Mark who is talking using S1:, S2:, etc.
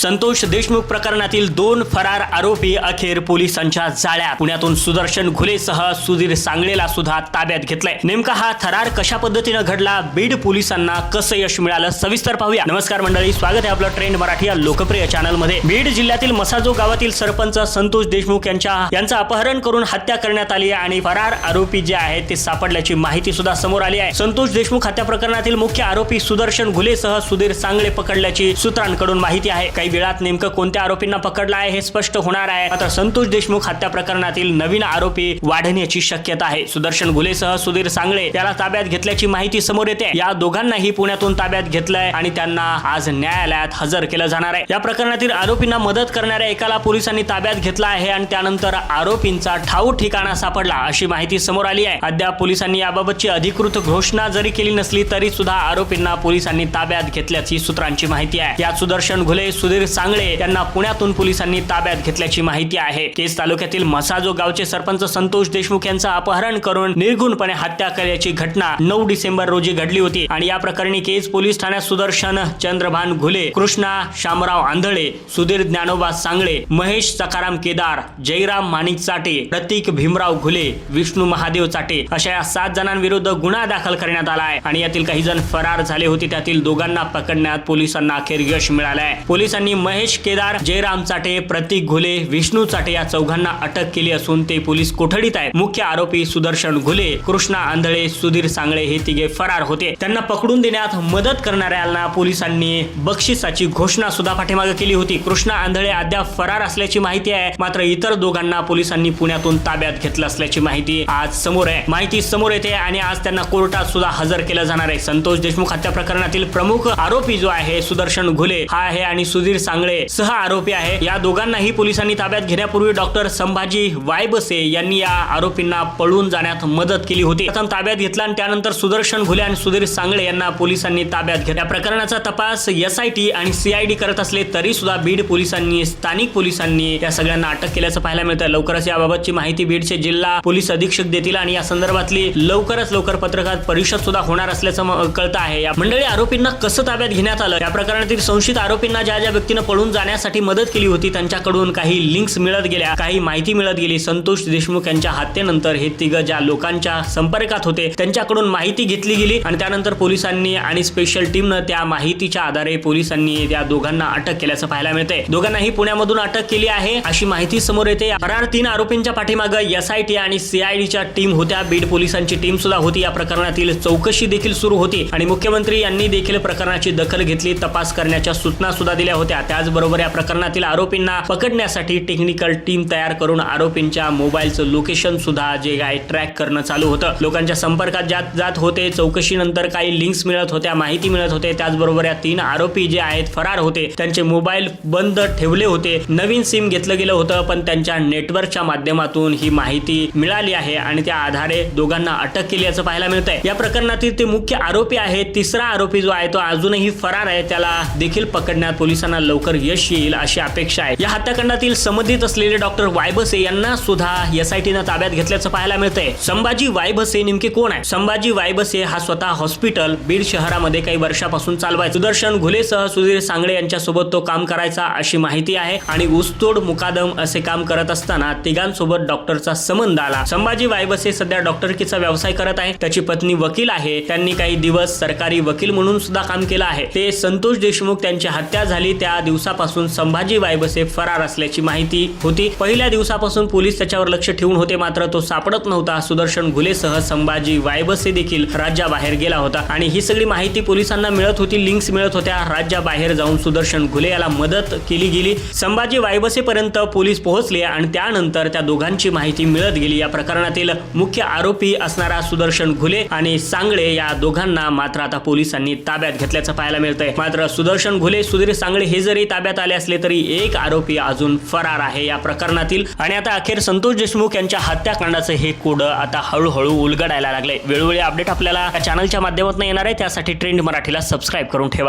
S1: संतोष देशमुख प्रकरणातील दोन फरार आरोपी अखेर पोलिसांच्या जाळ्यात. पुण्यातून सुदर्शन घुलेसह सुधीर सांगळेला सुद्धा ताब्यात घेतलंय. नेमका हा थरार कशा पद्धतीनं घडला? बीड पोलिसांना कसं यश मिळालं? सविस्तर पाहूया. नमस्कार मंडळी स्वागत आहे आपलं ट्रेंड मराठी या लोकप्रिय चॅनलमध्ये बीड जिल्ह्यातील मसाजो गावातील सरपंच संतोष देशमुख यांच्या यांचं अपहरण करून हत्या करण्यात आली आहे आणि फरार आरोपी जे आहेत ते सापडल्याची माहिती सुद्धा समोर आली आहे. संतोष देशमुख हत्या प्रकरणातील मुख्य आरोपी सुदर्शन घुलेसह सुधीर सांगळे पकडल्याची सूत्रांकडून माहिती आहे. काही वेळात नेमकं कोणत्या आरोपींना पकडलं आहे हे स्पष्ट होणार आहे. मात्र संतोष देशमुख हत्या प्रकरणातील नवीन आरोपी वाढण्याची शक्यता आहे. सुदर्शन घुलेसह सुधीर सांगळे त्याला ताब्यात घेतल्याची माहिती समोर येते. या दोघांनाही पुण्यातून ताब्यात घेतलंय आणि त्यांना आज न्यायालयात हजर केलं जाणार आहे. या प्रकरणातील आरोपींना मदत करणाऱ्या एकाला पोलिसांनी ताब्यात घेतला आहे आणि त्यानंतर आरोपींचा ठाऊ ठिकाणा सापडला अशी माहिती समोर आली आहे. अद्याप पोलिसांनी याबाबतची अधिकृत घोषणा जरी केली नसली तरी सुद्धा आरोपींना पोलिसांनी ताब्यात घेतल्याची सूत्रांची माहिती आहे. यात सुदर्शन घुले सुधीर सांगळे यांना पुण्यातून पोलिसांनी ताब्यात घेतल्याची माहिती आहे. केस तालुक्यातील मसाजो गावचे सरपंच संतोष देशमुख यांचं अपहरण करून निर्गुणपणे हत्या केल्याची घटना नऊ डिसेंबर रोजी घडली होती आणि या प्रकरणी केज पोलीस ठाण्यात सुदर्शन चंद्रभान घुले कृष्णा शामराव आंधळे सुधीर ज्ञानोबा सांगळे महेश सकाराम केदार जयराम माणिक चाटे प्रतीक भीमराव घुले विष्णू महादेव चाटे अशा या सात जणांविरुद्ध गुन्हा दाखल करण्यात आला आहे आणि यातील काही जण फरार झाले होते. त्यातील दोघांना पकडण्यात पोलिसांना अखेर यश मिळालं आहे पोलिसांनी महेश केदार जयराम चाटे प्रतीक घुले विष्णू चाटे या चौघांना अटक केली असून ते पोलीस कोठडीत आहेत. मुख्य आरोपी सुदर्शन घुले कृष्णा आंधळे सुधीर सांगळे हे तिघे फरार होते. त्यांना पकडून देण्यात मदत करणाऱ्यांना पोलिसांनी बक्षिसाची घोषणा सुद्धा पाठीमागे केली होती. कृष्णा आंधळे अद्याप फरार असल्याची माहिती आहे. मात्र इतर दोघांना पोलिसांनी पुण्यातून ताब्यात घेतलं असल्याची माहिती आज समोर आहे. माहिती समोर येते आणि आज त्यांना कोर्टात सुद्धा हजर केलं जाणार आहे. संतोष देशमुख हत्या प्रकरणातील प्रमुख आरोपी जो आहे सुदर्शन घुले हा आहे आणि सुधीर सांगळे सह आरोपी आहे. या दोघांनाही पोलिसांनी ताब्यात घेण्यापूर्वी डॉक्टर संभाजी वायबसे यांनी या आरोपींना पळून जाण्यात मदत केली होती. प्रथम ताब्यात घेतला आणि त्यानंतर सुदर्शन घुले आणि सुधीर सांगळे यांना पोलिसांनी ताब्यात घेतला. या प्रकरणाचा तपास एसआयटी आणि सीआयडी करत असले तरी सुद्धा बीड पोलिसांनी स्थानिक पोलिसांनी या सगळ्यांना अटक केल्याचं पाहायला मिळतं लवकरच याबाबतची माहिती बीडचे जिल्हा पोलीस अधीक्षक देतील आणि या संदर्भातली लवकरच लवकर पत्रकार परिषद सुद्धा होणार असल्याचं कळतं आहे. या मंडळी आरोपींना कसं ताब्यात घेण्यात आलं? या प्रकरणातील संशयित आरोपींना ज्या ज्या व्यक्ती व्यक्तीनं पळून जाण्यासाठी मदत केली होती. त्यांच्याकडून काही लिंक्स मिळत गेल्या. काही माहिती मिळत गेली. संतोष देशमुख यांच्या हत्येनंतर हे तिघ ज्या लोकांच्या संपर्कात होते त्यांच्याकडून माहिती घेतली गेली आणि त्यानंतर पोलिसांनी आणि स्पेशल टीमनं त्या माहितीच्या आधारे पोलिसांनी त्या दोघांना अटक केल्याचं पाहायला मिळतंय. दोघांनाही पुण्यामधून अटक केली आहे. अशी माहिती समोर येते. फरार तीन आरोपींच्या पाठीमागं एसआयटी आणि सीआयडीच्या टीम होत्या. बीड पोलिसांची टीम सुद्धा होती. या प्रकरणातील चौकशी देखील सुरू होती आणि मुख्यमंत्री यांनी देखील प्रकरणाची दखल घेतली. तपास करण्याच्या सूचना सुद्धा दिल्या होत्या. त्याचबरोबर या प्रकरणातील आरोपींना पकडण्यासाठी टेक्निकल टीम तयार करून आरोपींच्या मोबाईलचं लोकेशन सुद्धा जे काय ट्रॅक करणं चालू होतं. लोकांच्या संपर्कात जात जात होते चौकशीनंतर काही लिंक्स मिळत होत्या माहिती मिळत होते. त्याचबरोबर या तीन आरोपी जे आहेत फरार होते. त्यांचे मोबाईल बंद ठेवले होते. नवीन सिम घेतलं गेलं होतं पण त्यांच्या नेटवर्कच्या माध्यमातून ही माहिती मिळाली आहे आणि त्या आधारे दोघांना अटक केली असं पाहायला मिळतंय. या प्रकरणातील ते मुख्य आरोपी आहेत तिसरा आरोपी जो आहे तो अजूनही फरार आहे. त्याला देखील पकडण्यात पोलिसांना लवकर यश येईल अशी अपेक्षा आहे. या हत्याकांडातील संबंधित असलेले डॉक्टर वायबसे यांना सुद्धा एसआयटीनं ताब्यात घेतल्याचं पाहायला मिळतंय. संभाजी वायबसे नेमके कोण आहे संभाजी वायबसे हा स्वतः हॉस्पिटल बीड शहरामध्ये काही वर्षापासून चालवाय सुदर्शन घुलेसह सुधीर सांगळे यांच्यासोबत तो काम करायचा अशी माहिती आहे आणि ऊसतोड मुकादम असे काम करत असताना तिघांसोबत डॉक्टरचा संबंध आला. संभाजी वायबसे सध्या डॉक्टरकीचा व्यवसाय करत आहे त्याची पत्नी वकील आहे. त्यांनी काही दिवस सरकारी वकील म्हणून सुद्धा काम केलं आहे. ते संतोष देशमुख त्यांची हत्या झाली. त्या दिवसापासून संभाजी वायबसे फरार असल्याची माहिती होती. पहिल्या दिवसापासून पोलीस त्याच्यावर लक्ष ठेवून होते मात्र तो सापडत नव्हता. सुदर्शन घुलेसह संभाजी वायबसे देखील राज्याबाहेर गेला होता आणि ही सगळी माहिती पोलिसांना मिळत होती लिंक्स मिळत होत्या. राज्याबाहेर जाऊन सुदर्शन घुले याला मदत केली गेली. संभाजी वायबसेपर्यंत पोलीस पोहोचले आणि त्यानंतर त्या दोघांची माहिती मिळत गेली. या प्रकरणातील मुख्य आरोपी असणारा सुदर्शन घुले आणि सांगळे या दोघांना मात्र आता पोलिसांनी ताब्यात घेतल्याचं पाहायला मिळतंय. मात्र सुदर्शन घुले सुधीर सांगळे हे जरी ताब्यात आले असले तरी एक आरोपी अजून फरार आहे या प्रकरणातील. आणि आता अखेर संतोष देशमुख यांच्या हत्याकांडाचं हे कोड आता हळूहळू उलगडायला लागले. वेळोवेळी अपडेट आपल्याला चॅनलच्या माध्यमातून येणार आहे. त्यासाठी ट्रेंड मराठीला सबस्क्राईब करून ठेवा.